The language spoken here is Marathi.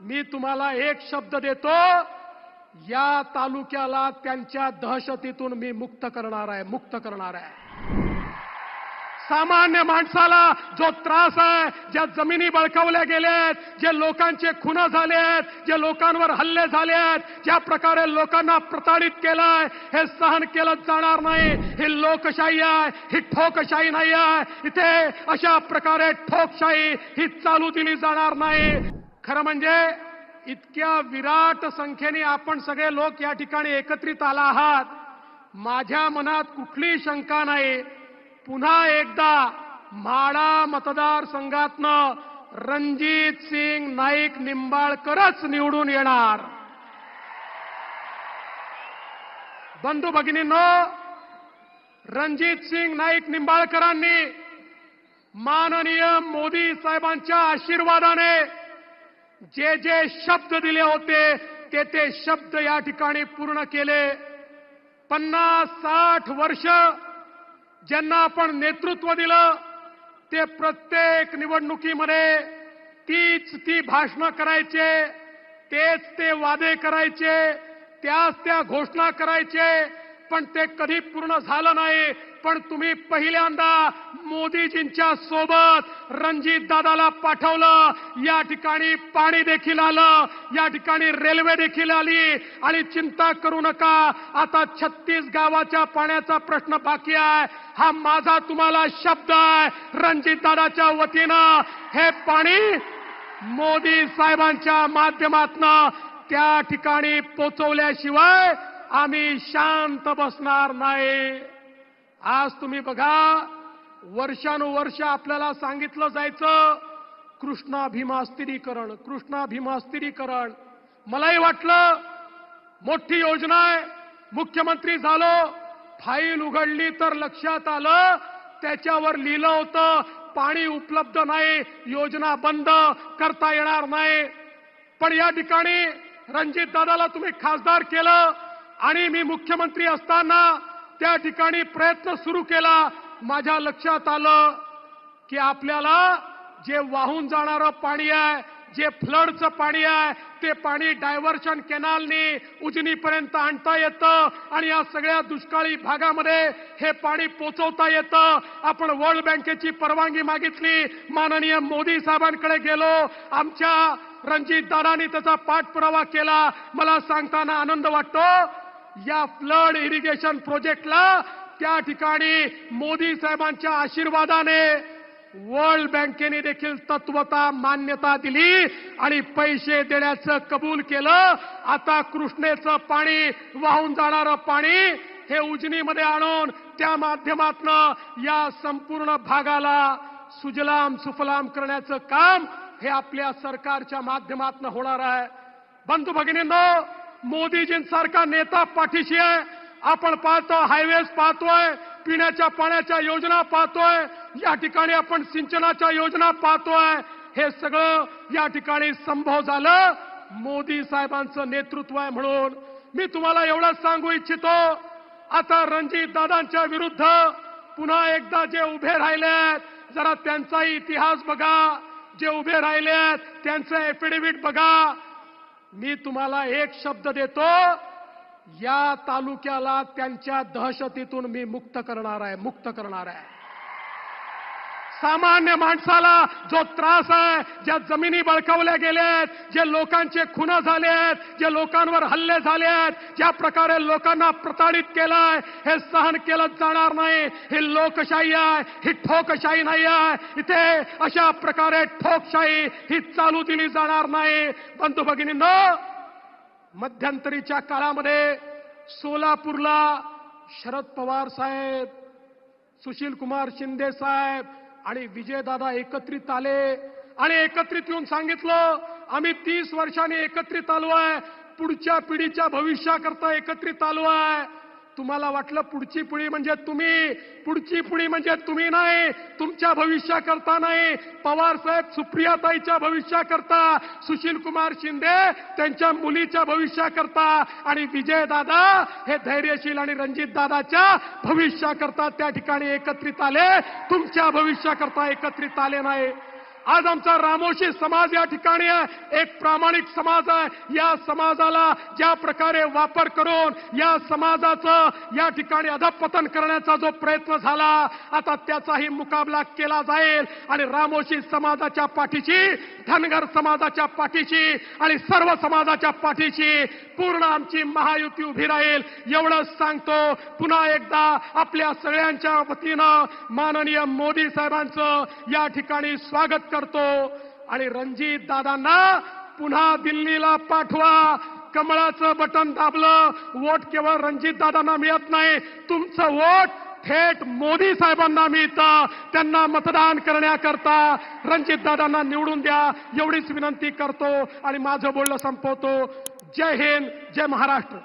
मी तुम्हाला एक शब्द देतो या तालुक्याला त्यांच्या दहशतीतून मी मुक्त करणार आहे मुक्त करणार आहे. सामान्य माणसाला जो त्रास आहे ज्या जमिनी बळकावल्या गेल्यात जे लोकांचे खुन झालेत जे लोकांवर हल्ले झाले आहेत ज्या प्रकारे लोकांना प्रताडित केलाय हे सहन केलं जाणार नाही. ही लोकशाही आहे ही ठोकशाही नाही आहे. इथे अशा प्रकारे ठोकशाही ही चालू दिली जाणार नाही. खरं म्हणजे इतक्या विराट संख्येने आपण सगळे लोक या ठिकाणी एकत्रित आला आहात. माझ्या मनात कुठली शंका नाही. पुन्हा एकदा म्हाडा मतदारसंघातनं रणजित सिंग नाईक निंबाळकरच निवडून येणार. बंधू भगिनींनो रणजित सिंग नाईक निंबाळकरांनी माननीय मोदी साहेबांच्या आशीर्वादाने जे जे शब्द दिले होते ते ते शब्द या ठिकाणी पूर्ण केले. पन्नास साठ वर्ष ज्यांना आपण नेतृत्व दिलं ते प्रत्येक निवडणुकीमध्ये तीच ती भाषणं करायचे तेच ते वादे करायचे त्याच त्या घोषणा करायचे पण ते कधी पूर्ण झालं नाही. पण तुम्ही पहिल्यांदा मोदीजींच्या सोबत रणजित दादाला पाठवलं. या ठिकाणी पाणी देखील आलं. या ठिकाणी रेल्वे देखील आली. आणि चिंता करू नका. आता छत्तीस गावाच्या पाण्याचा प्रश्न बाकी आहे. हा माझा तुम्हाला शब्द आहे. रणजित दादाच्या वतीनं हे पाणी मोदी साहेबांच्या माध्यमातनं त्या ठिकाणी पोचवल्याशिवाय आम्ही शांत बसणार नाही. आज तुम्ही बघा वर्षानुवर्ष आपल्याला सांगितलं जायचं कृष्णा भीमास्तिरीकरण कृष्णा भीमास्तिरीकरण मलाही वाटलं मोठी योजना आहे मुख्यमंत्री झालो फाईल उघडली तर लक्षात आलं त्याच्यावर लिहिलं होतं पाणी उपलब्ध नाही योजना बंद करता येणार नाही. पण या ठिकाणी रणजित दादाला तुम्ही खासदार केलं आणि मी मुख्यमंत्री असताना त्या ठिकाणी प्रयत्न सुरू केला. माझ्या लक्षात आलं की आपल्याला जे वाहून जाणारं पाणी आहे जे फ्लडचं पाणी आहे ते पाणी डायव्हर्शन कॅनालनी उजनीपर्यंत आणता येतं आणि या सगळ्या दुष्काळी भागामध्ये हे पाणी पोचवता येतं. आपण वर्ल्ड बँकेची परवानगी मागितली. माननीय मोदी साहेबांकडे गेलो. आमच्या रणजित दादानी त्याचा पाठपुरावा केला. मला सांगताना आनंद वाटतो. या फ्लड इरिगेशन प्रोजेक्टला त्या ठिकाणी मोदी साहेबांच्या आशीर्वादाने वर्ल्ड बँकेने देखील तत्वता मान्यता दिली आणि पैसे देण्याचं कबूल केलं. आता कृष्णेचं पाणी वाहून जाणारं पाणी हे उजनीमध्ये आणून त्या माध्यमातनं या संपूर्ण भागाला सुजलाम सुफलाम करण्याचं काम हे आपल्या सरकारच्या माध्यमातनं होणार आहे. बंधू भगिनींनो मोदीजींसारखा नेता पाठीशी आहे. आपण पाहतो हायवेज पाहतोय पिण्याच्या पाण्याच्या योजना पाहतोय या ठिकाणी आपण सिंचनाच्या योजना पाहतोय. हे सगळं या ठिकाणी संभव झालं. मोदी साहेबांचं नेतृत्व आहे म्हणून मी तुम्हाला एवढंच सांगू इच्छितो. आता रणजित दादांच्या विरुद्ध पुन्हा एकदा जे उभे राहिले आहेत जरा त्यांचाही इतिहास बघा. जे उभे राहिले आहेत त्यांचं एफिडेव्हिट बघा. मी तुम्हाला एक शब्द देतो या तालुक्याला त्यांच्या दहशतीतून मी मुक्त करणार आहे मुक्त करणार आहे. सामान्य माणसाला जो त्रास आहे ज्या जमिनी बळकावल्या गेल्यात जे लोकांचे खुन झाले आहेत जे लोकांवर हल्ले झाले आहेत ज्या प्रकारे लोकांना प्रताडित केलाय हे सहन केलं जाणार नाही. ही लोकशाही आहे ही ठोकशाही नाही आहे. इथे अशा प्रकारे ठोकशाही ही चालू दिली जाणार नाही. बंधू भगिनींनो मध्यंतरीच्या काळामध्ये सोलापूरला शरद पवार साहेब सुशील कुमार शिंदे साहेब आणि विजयदादा एकत्रित आले आणि एकत्रित येऊन सांगितलं आम्ही तीस वर्षांनी एकत्रित आलो आहे. पुढच्या पिढीच्या भविष्याकरता एकत्रित आलो आहे. तुम्हाला वाटलं पुढची पिढी म्हणजे तुम्ही. पुढची पिढी म्हणजे तुम्ही नाही. तुमच्या भविष्याकरता नाही. पवार साहेब सुप्रियाताईच्या भविष्याकरता सुशील कुमार शिंदे त्यांच्या मुलीच्या भविष्याकरता आणि विजय दादा हे धैर्यशील आणि रणजित दादाच्या भविष्याकरता त्या ठिकाणी एकत्रित आले. तुमच्या भविष्याकरता एकत्रित आले नाही. आज आमचा रामोशी समाज या ठिकाणी आहे. एक प्रामाणिक समाज आहे. या समाजाला ज्या प्रकारे वापर करून या समाजाचं या ठिकाणी अधपतन करण्याचा जो प्रयत्न झाला आता त्याचाही मुकाबला केला जाईल. आणि रामोशी समाजाच्या पाठीशी धनगर समाजाच्या पाठीशी आणि सर्व समाजाच्या पाठीशी पूर्ण आमची महायुती उभी राहील. एवढंच सांगतो पुन्हा एकदा आपल्या सगळ्यांच्या वतीनं माननीय मोदी साहेबांचं या ठिकाणी स्वागत करतो. आणि रणजित दादांना पुन्हा दिल्लीला पाठवा. कमळाचं बटन दाबलं. वोट केवळ रणजित दादांना मिळत नाही. तुमचं वोट थेट मोदी साहेबांना मिळतं. त्यांना मतदान करण्याकरता रणजित दादांना निवडून द्या. एवढीच विनंती करतो आणि माझं बोलणं संपवतो. जय हिंद जय महाराष्ट्र.